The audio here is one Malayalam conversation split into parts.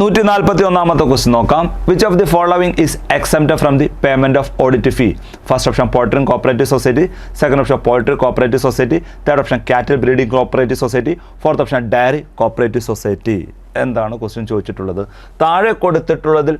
നൂറ്റി നാൽപ്പത്തി ഒന്നാമത്തെ ക്വസ്റ്റ്യൻ നോക്കാം which of the following is exempt from the payment of audit fee first option poultry cooperative society second option poultry cooperative society third option cattle breeding cooperative society fourth option dairy cooperative society എന്താണ് ക്വസ്റ്റ്യൻ ചോദിച്ചിട്ടുള്ളത്? താഴെ കൊടുത്തിട്ടുള്ളതിൽ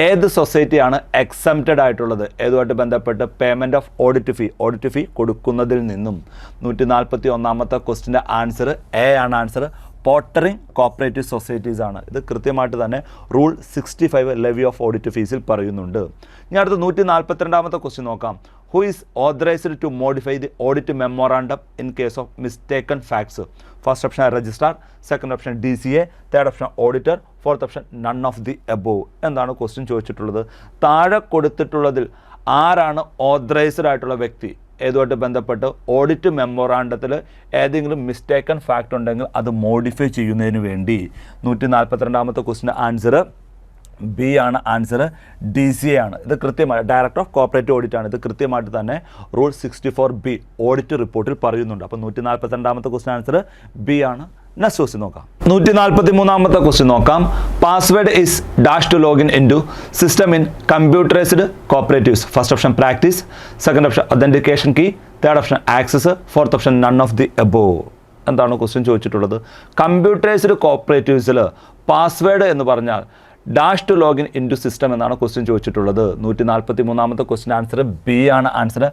ഏത് സൊസൈറ്റിയാണ് എക്സംപ്റ്റഡ് ആയിട്ടുള്ളത്? ഏതുമായിട്ട് ബന്ധപ്പെട്ട്? Payment of audit fee audit fee കൊടുക്കുന്നതിൽ നിന്നും. നൂറ്റി നാൽപ്പത്തി ഒന്നാമത്തെ ക്വസ്റ്റിന്റെ ആൻസർ എ ആണ് ആൻസർ പോട്ടറിംഗ് കോപ്പറേറ്റീവ് സൊസൈറ്റീസ് ആണ്. ഇത് കൃത്യമായിട്ട് തന്നെ rule sixty five levy of audit ഫീസിൽ പറയുന്നുണ്ട്. ഇനി അടുത്ത നൂറ്റി നാൽപ്പത്തിരണ്ടാമത്തെ ക്വസ്റ്റ്യൻ നോക്കാം. Who is authorised to modify the audit memorandum in case of mistaken facts first option registrar second option D C A third option auditor fourth option none of the above എന്താണ് ക്വസ്റ്റ്യൻ ചോദിച്ചിട്ടുള്ളത്? താഴെ കൊടുത്തിട്ടുള്ളതിൽ ആരാണ് ഓതറൈസ്ഡ് ആയിട്ടുള്ള വ്യക്തി? ഏതുമായിട്ട് ബന്ധപ്പെട്ട് ഓഡിറ്റ് മെമ്മോറാണ്ടത്തിൽ ഏതെങ്കിലും മിസ്റ്റേക്കൺ ഫാക്റ്റ് ഉണ്ടെങ്കിൽ അത് മോഡിഫൈ ചെയ്യുന്നതിന് വേണ്ടി. നൂറ്റി നാൽപ്പത്തിരണ്ടാമത്തെ ക്വസ്റ്റിന്റെ ആൻസർ ബി ആണ് ആൻസർ ഡി സി എ ആണ്. ഇത് കൃത്യമായി ഡയറക്ടർ ഓഫ് കോപ്പറേറ്റീവ് ഓഡിറ്റ് ആണ്. ഇത് കൃത്യമായിട്ട് തന്നെ rule sixty four B audit റിപ്പോർട്ടിൽ പറയുന്നുണ്ട്. അപ്പോൾ നൂറ്റി നാൽപ്പത്തിരണ്ടാമത്തെ ക്വസ്റ്റിൻ ആൻസർ ബി ആണ്. നെക്സ്റ്റ് ക്വസ്റ്റ്യൻ നോക്കാം നൂറ്റി നാൽപ്പത്തി മൂന്നാമത്തെ ക്വസ്റ്റ്യൻ നോക്കാം. Password is dash to login in to system in computerised cooperatives first option practice second option authentication key third option access fourth option none of the above എന്താണ് ക്വസ്റ്റ്യൻ ചോദിച്ചിട്ടുള്ളത്? കമ്പ്യൂട്ടറൈസ്ഡ് കോപ്പറേറ്റീവ്സിൽ പാസ്വേഡ് എന്ന് പറഞ്ഞാൽ dash to login in to system എന്നാണ് ക്വസ്റ്റ്യൻ ചോദിച്ചിട്ടുള്ളത്. നൂറ്റി നാൽപ്പത്തി മൂന്നാമത്തെ ക്വസ്റ്റ്യൻ ആൻസർ ബി ആണ്. ആൻസർ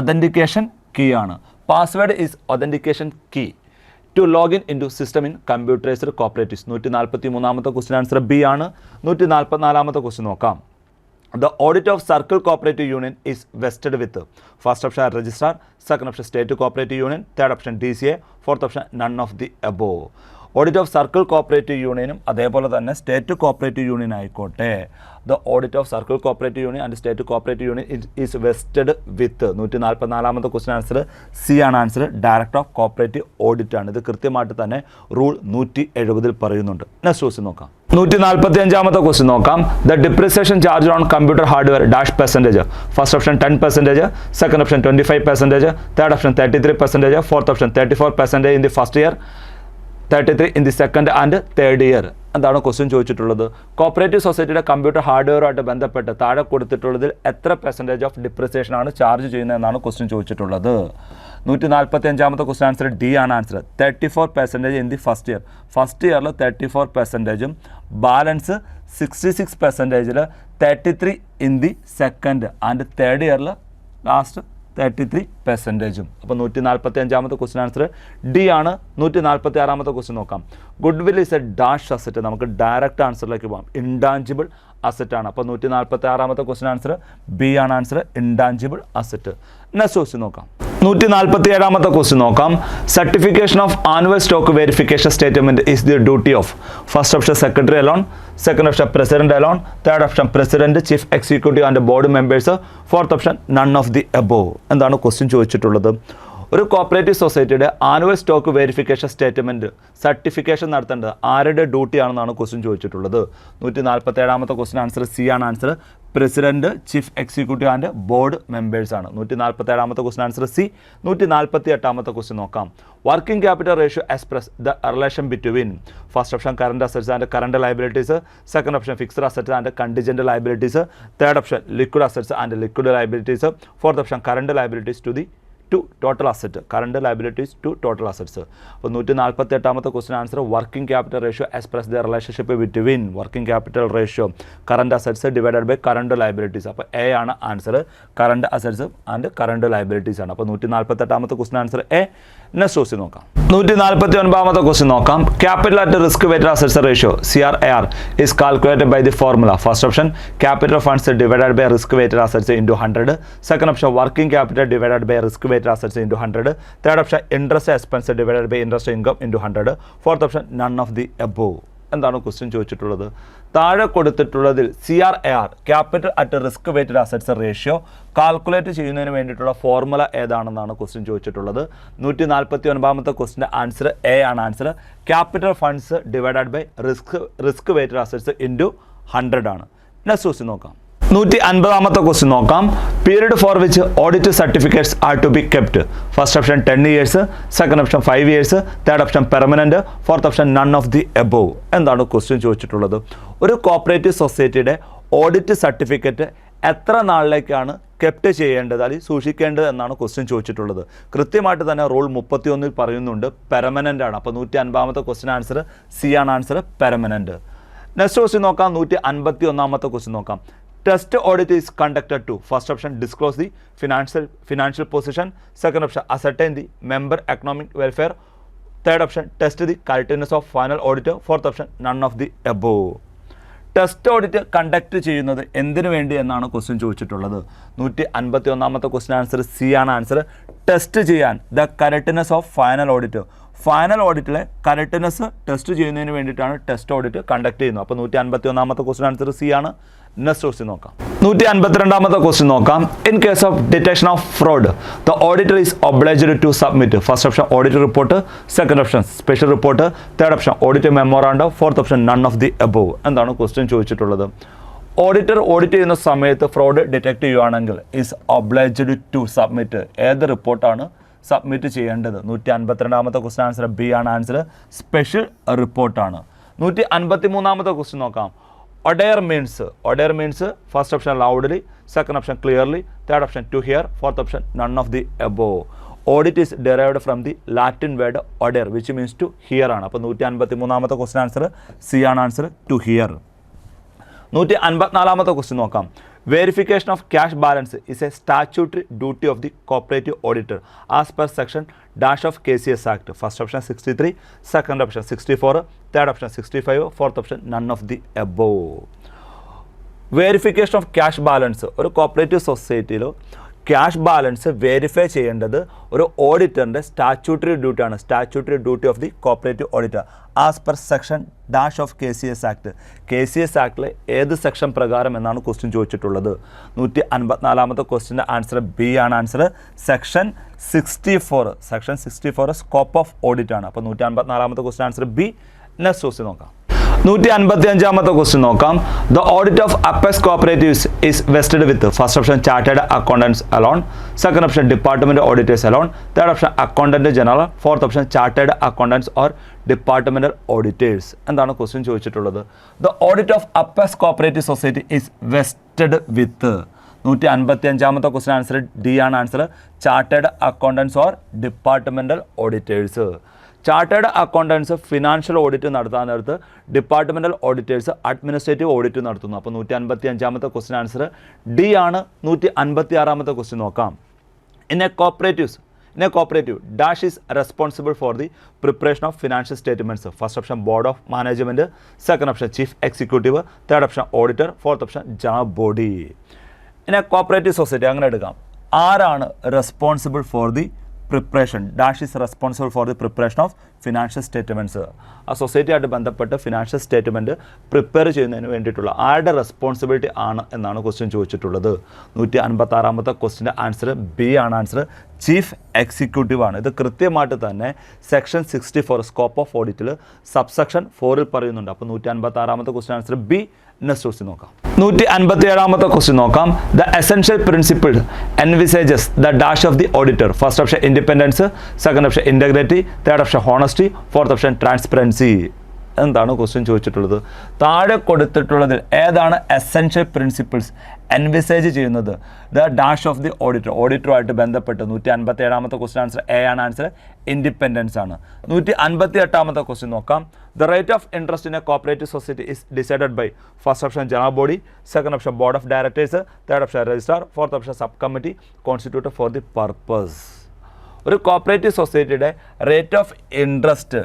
ഒതന്റിക്കേഷൻ കീ ആണ്. Password is authentication key to login in to system in computerised cooperatives നൂറ്റി നാൽപ്പത്തി മൂന്നാമത്തെ ക്വസ്റ്റ്യൻ ആൻസർ ബി ആണ് നൂറ്റി നാൽപ്പത്തിനാലാമത്തെ ക്വസ്റ്റ്യൻ നോക്കാം The audit of Circle Cooperative Union is vested with first option registrar, second option state cooperative union, third option DCA, fourth option none of the above. Audit of circle cooperative യൂണിയനും അതേപോലെ തന്നെ സ്റ്റേറ്റ് കോപ്പറേറ്റീവ് യൂണിയൻ ആയിക്കോട്ടെ. The audit of circle cooperative union and state cooperative union is vested with നൂറ്റി നാൽപ്പത്തിനാലാമത്തെ ക്വസ്റ്റൻ ആൻസർ സി ആണ് answer director of cooperative audit ആണ്. ഇത് കൃത്യമായിട്ട് തന്നെ റൂൾ നൂറ്റി എഴുപതിൽ പറയുന്നുണ്ട്. നെക്സ്റ്റ് ക്വസ്റ്റ്യൻ നോക്കാം. നൂറ്റി നാൽപ്പത്തി അഞ്ചാമത്തെ ക്വസ്റ്റ്യൻ നോക്കാം. The depreciation charge on computer hardware dash percentage first option ten percentage second option twenty five percentage third option thirty three percentage fourth option thirty four percentage in the first year thirty three in the second and third year എന്താണ് ക്വസ്റ്റ്യൻ ചോദിച്ചിട്ടുള്ളത്? കോപ്പറേറ്റീവ് സൊസൈറ്റിയുടെ കമ്പ്യൂട്ടർ ഹാർഡ്വെയറുമായിട്ട് ബന്ധപ്പെട്ട് താഴെ കൊടുത്തിട്ടുള്ളതിൽ എത്ര പെർസെന്റേജ് ഓഫ് ഡിപ്രിസിയേഷൻ ആണ് ചാർജ് ചെയ്യുന്നത് എന്നാണ് ക്വസ്റ്റ്യൻ ചോദിച്ചിട്ടുള്ളത്. നൂറ്റി നാൽപ്പത്തി അഞ്ചാമത്തെ ക്വസ്റ്റ്യൻ ആൻസർ ഡി ആണ് answer thirty four percentage in the first year first ഇയറിൽ തേർട്ടി ഫോർ പെർസെന്റേജും balance sixty six പെർസെന്റേജിൽ thirty three in the second and third ഇയറിൽ ലാസ്റ്റ് തേർട്ടി ത്രീ പെർസെന്റേജും അപ്പോൾ നൂറ്റി നാൽപ്പത്തി അഞ്ചാമത്തെ ക്വസ്റ്റൻ ആൻസർ ഡി ആണ്. നൂറ്റി നാൽപ്പത്തി ആറാമത്തെ ക്വസ്റ്റ്യൻ നോക്കാം. Goodwill is a dash asset നമുക്ക് ഡയറക്റ്റ് ആൻസറിലേക്ക് പോകാം. ഇൻടാഞ്ചിബിൾ അസറ്റ് ആണ്. അപ്പോൾ നൂറ്റി നാൽപ്പത്തി ആറാമത്തെ ക്വസ്റ്റൻ ആൻസർ ബി ആണ് answer intangible asset next question നോക്കാം. നൂറ്റി നാൽപ്പത്തി ഏഴാമത്തെ ക്വസ്റ്റ്യൻ നോക്കാം. Certification of annual stock verification statement is the duty of first option secretary alone second option president alone third option president chief executive and board members fourth option none of the above എന്താണ് ക്വസ്റ്റ്യൻ ചോദിച്ചിട്ടുള്ളത്? ഒരു കോപ്പറേറ്റീവ് സൊസൈറ്റിയുടെ annual stock verification statement certification നടത്തേണ്ടത് ആരുടെ ഡ്യൂട്ടിയാണെന്നാണ് ക്വസ്റ്റ്യൻ ചോദിച്ചിട്ടുള്ളത്. നൂറ്റി നാൽപ്പത്തി ഏഴാമത്തെ ക്വസ്റ്റ്യൻ ആൻസർ സി ആണ് answer president chief executive and board members ആണ്. നൂറ്റി നാൽപ്പത്തി ഏഴാമത്തെ ക്വസ്റ്റ്യൻ ആൻസർ സി നൂറ്റി നാൽപ്പത്തി എട്ടാമത്തെ ക്വസ്റ്റ്യൻ നോക്കാം working capital ratio express the relation between first option current assets and current liabilities second option fixed assets and contingent liabilities third option liquid assets and liquid liabilities fourth option current liabilities to the to total asset current liabilities to total assets അപ്പോൾ നൂറ്റി നാൽപ്പത്തി എട്ടാമത്തെ question answer working capital ratio express the relationship between working capital ratio current assets divided by current liabilities അപ്പോൾ എ ആണ് answer current assets and current liabilities ആണ്. അപ്പോൾ നൂറ്റി നാൽപ്പത്തെട്ടാമത്തെ question answer A next question നോക്കാം? നൂറ്റി നാൽപ്പത്തി ഒൻപതാമത്തെ ക്വസ്റ്റ്യൻ നോക്കാം. Capital at risk weighted assets ratio C R A R is calculated by the formula first option capital funds divided by risk weighted assets into hundred second option working capital divided by risk weighted assets into hundred third option interest expense divided by interest income into hundred fourth option none of the above എന്താണ് ക്വസ്റ്റ്യൻ ചോദിച്ചിട്ടുള്ളത്? താഴെ കൊടുത്തിട്ടുള്ളതിൽ C R A R capital at risk weighted assets ratio calculate ചെയ്യുന്നതിന് വേണ്ടിയിട്ടുള്ള ഫോർമുല ഏതാണെന്നാണ് ക്വസ്റ്റ്യൻ ചോദിച്ചിട്ടുള്ളത്. നൂറ്റി നാൽപ്പത്തി ഒൻപതാമത്തെ ക്വസ്റ്റിന്റെ ആൻസർ എ ആണ് answer capital funds divided by risk risk weighted assets into hundred ആണ്. നെക്സ്റ്റ് ക്വസ്റ്റ്യൻ നോക്കാം. നൂറ്റി അൻപതാമത്തെ ക്വസ്റ്റ്യൻ നോക്കാം. Period for which audit certificates are to be kept first option ten years second option five years third option permanent fourth option none of the above എന്താണ് ക്വസ്റ്റ്യൻ ചോദിച്ചിട്ടുള്ളത്? ഒരു കോപ്പറേറ്റീവ് സൊസൈറ്റിയുടെ ഓഡിറ്റ് സർട്ടിഫിക്കറ്റ് എത്ര നാളിലേക്കാണ് കെപ്റ്റ് ചെയ്യേണ്ടത്? അല്ലെങ്കിൽ സൂക്ഷിക്കേണ്ടത് എന്നാണ് ക്വസ്റ്റ്യൻ ചോദിച്ചിട്ടുള്ളത്. കൃത്യമായിട്ട് തന്നെ റൂൾ മുപ്പത്തിയൊന്നിൽ പറയുന്നുണ്ട്. പെർമനന്റ് ആണ്. അപ്പോൾ നൂറ്റി അൻപതാമത്തെ ക്വസ്റ്റ്യൻ ആൻസർ സി ആണ് ആൻസർ പെർമനന്റ് നെക്സ്റ്റ് ക്വസ്റ്റ്യൻ നോക്കാം. നൂറ്റി അൻപത്തി ഒന്നാമത്തെ ക്വസ്റ്റ്യൻ നോക്കാം. Test audit is conducted to first option disclose the financial financial position second option ascertain the member economic welfare third option test the correctness of final audit fourth option none of the above test audit conduct ചെയ്യുന്നത് എന്തിനു വേണ്ടി എന്നാണ് ക്വസ്റ്റ്യൻ ചോദിച്ചിട്ടുള്ളത്. നൂറ്റി അൻപത്തി ഒന്നാമത്തെ ക്വസ്റ്റ്യൻ ആൻസർ സി ആണ് ആൻസർ ടെസ്റ്റ് ചെയ്യാൻ the correctness of final audit final ഓഡിറ്റിലെ correctness test ചെയ്യുന്നതിന് വേണ്ടിയിട്ടാണ് ടെസ്റ്റ് ഓഡിറ്റ് കണ്ടക്ട് ചെയ്യുന്നത്. അപ്പോൾ നൂറ്റി അൻപത്തി ഒന്നാമത്തെ ക്വസ്റ്റ്യൻ ആൻസർ സി ആണ്. നെക്സ്റ്റ് നോക്കാം. നൂറ്റി അൻപത്തിരണ്ടാമത്തെ ക്വസ്റ്റ്യൻ നോക്കാം. In case of detection of fraud the auditor is obliged to submit first option audit report second option special report third option audit memoranda fourth option none of the above എന്താണ് ക്വസ്റ്റ്യൻ ചോദിച്ചിട്ടുള്ളത്? ഓഡിറ്റർ ഓഡിറ്റ് ചെയ്യുന്ന സമയത്ത് ഫ്രോഡ് ഡിറ്റക്ട് ചെയ്യുകയാണെങ്കിൽ ഈസ് ഒബ്ലൈജ്ഡ് ടു സബ്മിറ്റ് ഏത് റിപ്പോർട്ടാണ് സബ്മിറ്റ് ചെയ്യേണ്ടത്? നൂറ്റി അൻപത്തിരണ്ടാമത്തെ ക്വസ്റ്റ്യൻ ആൻസർ ബി ആണ്. ആൻസർ സ്പെഷ്യൽ റിപ്പോർട്ടാണ് നൂറ്റി അൻപത്തി മൂന്നാമത്തെ ക്വസ്റ്റ്യൻ നോക്കാം. Audire means audire means first option loudly second option clearly third option to hear fourth option none of the above audit is derived from the Latin word audire which means to hear ആണ്. അപ്പോൾ നൂറ്റി അൻപത്തി മൂന്നാമത്തെ ക്വസ്റ്റൻ ആൻസർ സി ആണ് ആൻസർ ടു ഹിയർ നൂറ്റി അൻപത്തിനാലാമത്തെ ക്വസ്റ്റ്യൻ നോക്കാം. Verification of cash balance is a statutory duty of the cooperative auditor as per section dash of K C S act first option sixty three second option sixty four third option sixty five fourth option none of the above verification of cash balance ഒരു കോപ്പറേറ്റീവ് സൊസൈറ്റിയിലോ ക്യാഷ് ബാലൻസ് വെരിഫൈ ചെയ്യേണ്ടത് ഒരു ഓഡിറ്ററിന്റെ സ്റ്റാച്യൂട്ടറി ഡ്യൂട്ടിയാണ് statutory duty of the cooperative auditor as per section dash of K C S act K C S ആക്ടിലെ ഏത് സെക്ഷൻ പ്രകാരം എന്നാണ് ക്വസ്റ്റ്യൻ ചോദിച്ചിട്ടുള്ളത്? നൂറ്റി അൻപത്തിനാലാമത്തെ ക്വസ്റ്റിന്റെ ആൻസർ ബി ആണ് answer section sixty four section sixty four scope of audit ആണ്. അപ്പോൾ നൂറ്റി അൻപത്തിനാലാമത്തെ question answer B next question നോക്കാം. നൂറ്റി അൻപത്തി അഞ്ചാമത്തെ ക്വസ്റ്റ്യൻ നോക്കാം. The audit of apex cooperatives is vested with first option chartered accountants alone second option department auditors alone third option accountant general fourth option chartered accountants or departmental auditors എന്താണ് ക്വസ്റ്റ്യൻ ചോദിച്ചിട്ടുള്ളത്? The audit of apex cooperative society is vested with നൂറ്റി അൻപത്തി അഞ്ചാമത്തെ ക്വസ്റ്റ്യൻ ആൻസർ ഡി ആണ് answer chartered accountants or departmental auditors chartered accountants financial audit നടത്താൻ നേരത്ത് ഡിപ്പാർട്ട്മെന്റൽ ഓഡിറ്റേഴ്സ് അഡ്മിനിസ്ട്രേറ്റീവ് ഓഡിറ്റ് നടത്തുന്നു. അപ്പോൾ നൂറ്റി അൻപത്തി അഞ്ചാമത്തെ ക്വസ്റ്റ്യൻ ആൻസർ ഡി ആണ്. നൂറ്റി അൻപത്തി ആറാമത്തെ ക്വസ്റ്റ്യൻ നോക്കാം. In a cooperatives in a cooperative dash is responsible for the preparation of financial statements first option board of management second option chief executive third option auditor fourth option general body in a cooperative society അങ്ങനെ എടുക്കാം. ആരാണ് responsible for the preparation dash is responsible for the preparation of financial statements ആ സൊസൈറ്റിയായിട്ട് ബന്ധപ്പെട്ട് ഫിനാൻഷ്യൽ സ്റ്റേറ്റ്മെന്റ് പ്രിപ്പയർ ചെയ്യുന്നതിന് വേണ്ടിയിട്ടുള്ള ആരുടെ റെസ്പോൺസിബിലിറ്റി ആണ് എന്നാണ് ക്വസ്റ്റ്യൻ ചോദിച്ചിട്ടുള്ളത്. നൂറ്റി അൻപത്താറാമത്തെ ക്വസ്റ്റിന്റെ ആൻസർ ബി ആണ് ആൻസർ ചീഫ് എക്സിക്യൂട്ടീവ് ആണ്. ഇത് കൃത്യമായിട്ട് തന്നെ section sixty four scope of ഓഡിറ്റിൽ subsection ഫോറിൽ പറയുന്നുണ്ട്. അപ്പോൾ നൂറ്റി അൻപത്താറാമത്തെ question answer B next question നോക്കാം. നൂറ്റി അൻപത്തി ഏഴാമത്തെ ക്വസ്റ്റ്യൻ നോക്കാം. The essential principle envisages the dash of the auditor first option independence second option integrity third option honesty fourth option transparency എന്താണ് ക്വസ്റ്റ്യൻ ചോദിച്ചിട്ടുള്ളത്? താഴെ കൊടുത്തിട്ടുള്ളതിൽ ഏതാണ് എസെൻഷ്യൽ പ്രിൻസിപ്പിൾസ് എൻവിസേജ് ചെയ്യുന്നത്? The dash of the auditor ഓഡിറ്ററുമായിട്ട് ബന്ധപ്പെട്ട് നൂറ്റി അൻപത്തി ഏഴാമത്തെ ക്വസ്റ്റ്യൻ ആൻസർ എ ആണ് ആൻസർ ഇൻഡിപെൻഡൻസ് ആണ്. നൂറ്റി അൻപത്തി എട്ടാമത്തെ ക്വസ്റ്റ്യൻ നോക്കാം. The rate of interest in a cooperative society is decided by first option general body second option board of directors third option registrar fourth option sub committee constitute for the purpose ഒരു കോപ്പറേറ്റീവ് സൊസൈറ്റിയുടെ റേറ്റ് ഓഫ് ഇൻട്രസ്റ്റ്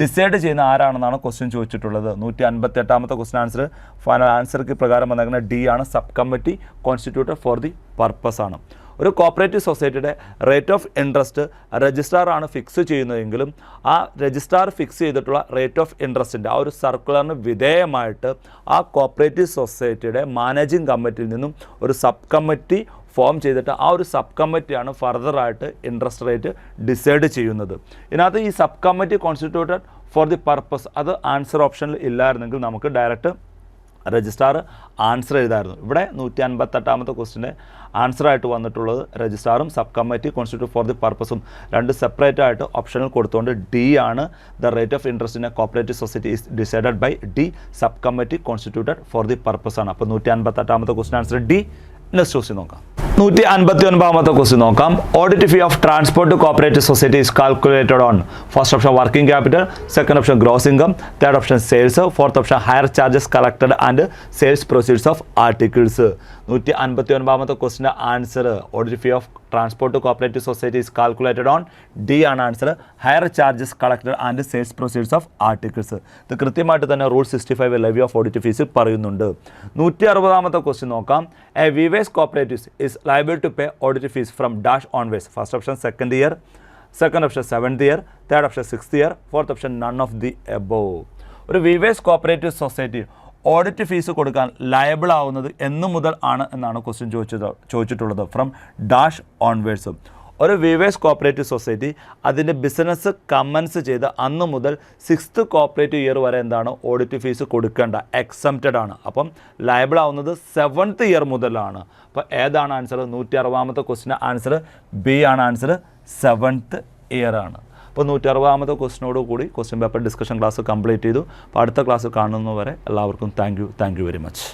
ഡിസൈഡ് ചെയ്യുന്ന ആരാണെന്നാണ് ക്വസ്റ്റ്യൻ ചോദിച്ചിട്ടുള്ളത്. നൂറ്റി അൻപത്തി എട്ടാമത്തെ ക്വസ്റ്റ്യൻ ആൻസർ ഫൈനൽ ആൻസർക്ക് പ്രകാരം വന്നേക്കുന്ന ഡി ആണ് sub committee constitute for the purpose ആണ്. ഒരു കോപ്പറേറ്റീവ് സൊസൈറ്റിയുടെ റേറ്റ് ഓഫ് ഇൻട്രസ്റ്റ് രജിസ്ട്രാറാണ് ഫിക്സ് ചെയ്യുന്നതെങ്കിലും ആ രജിസ്ട്രാർ ഫിക്സ് ചെയ്തിട്ടുള്ള റേറ്റ് ഓഫ് ഇൻട്രസ്റ്റിന്റെ ആ ഒരു സർക്കുലറിന് വിധേയമായിട്ട് ആ കോപ്പറേറ്റീവ് സൊസൈറ്റിയുടെ മാനേജിംഗ് കമ്മിറ്റിയിൽ നിന്നും ഒരു സബ് കമ്മിറ്റി ഫോം ചെയ്തിട്ട് ആ ഒരു സബ് കമ്മിറ്റിയാണ് ഫർദറായിട്ട് ഇൻട്രസ്റ്റ് റേറ്റ് ഡിസൈഡ് ചെയ്യുന്നത്. ഇതിനകത്ത് ഈ sub committee constituted for the purpose അത് ആൻസർ ഓപ്ഷനിൽ ഇല്ലായിരുന്നെങ്കിൽ നമുക്ക് ഡയറക്റ്റ് രജിസ്ട്രാർ ആൻസർ എഴുതായിരുന്നു. ഇവിടെ നൂറ്റി അൻപത്തെട്ടാമത്തെ ക്വസ്റ്റിന്റെ ആൻസറായിട്ട് വന്നിട്ടുള്ളത് രജിസ്ട്രാറും sub committee constitute for the പർപ്പസും രണ്ട് സെപ്പറേറ്റ് ആയിട്ട് ഓപ്ഷനിൽ കൊടുത്തുകൊണ്ട് ഡി ആണ് the rate of interest in a cooperative society is decided by the sub committee constituted for the purpose ആണ്. അപ്പോൾ നൂറ്റി അൻപത്തെട്ടാമത്തെ question answer D next question നോക്കാം. നൂറ്റി അൻപത്തി ഒൻപതാമത്തെ ക്വസ്റ്റ്യൻ നോക്കാം. Audit fee of transport cooperative society is calculated on first option working capital second option gross income third option sales fourth option hire charges collected and sales proceeds of articles നൂറ്റി അൻപത്തി ഒൻപതാമത്തെ ക്വസ്റ്റിന്റെ answer audit fee of transport cooperative society is calculated on D ആണ് answer hire charges collected and sales proceeds of articles ഇത് കൃത്യമായിട്ട് തന്നെ rule sixty five levy of audit fees പറയുന്നുണ്ട്. നൂറ്റി അറുപതാമത്തെ ക്വസ്റ്റ്യൻ നോക്കാം. A weavers cooperatives is liable to pay audit fees from dash onwards first option second year second option seventh year third option sixth year fourth option none of the above ഒരു weavers cooperative society audit fees കൊടുക്കാൻ ലയബിൾ ആവുന്നത് എന്നു മുതൽ ആണ് എന്നാണ് ക്വസ്റ്റ്യൻ ചോദിച്ചത് ചോദിച്ചിട്ടുള്ളത് ഫ്രം ഡാഷ് ഓൺവേഴ്സ് ഒരു വിവേസ് കോപ്പറേറ്റീവ് സൊസൈറ്റി അതിന്റെ ബിസിനസ് കമൻസ് ചെയ്ത് അന്ന് മുതൽ സിക്സ്ത് കോപ്പറേറ്റീവ് ഇയർ വരെ എന്താണ് ഓഡിറ്റ് ഫീസ് കൊടുക്കേണ്ട എക്സംപ്റ്റഡ് ആണ്. അപ്പം ലയബിൾ ആവുന്നത് സെവൻത്ത് ഇയർ മുതലാണ്. അപ്പോൾ ഏതാണ് ആൻസർ നൂറ്റി അറുപതാമത്തെ ക്വസ്റ്റിന്റെ ആൻസർ ബി ആണ്. ആൻസർ സെവൻത്ത് ഇയർ ആണ്. അപ്പോൾ നൂറ്റി അറുപതാമത്തെ ക്വസ്റ്റിനോട് കൂടി question paper discussion class complete ചെയ്തു. അപ്പോൾ അടുത്ത ക്ലാസ് കാണുന്നവരെ എല്ലാവർക്കും thank you thank you very much.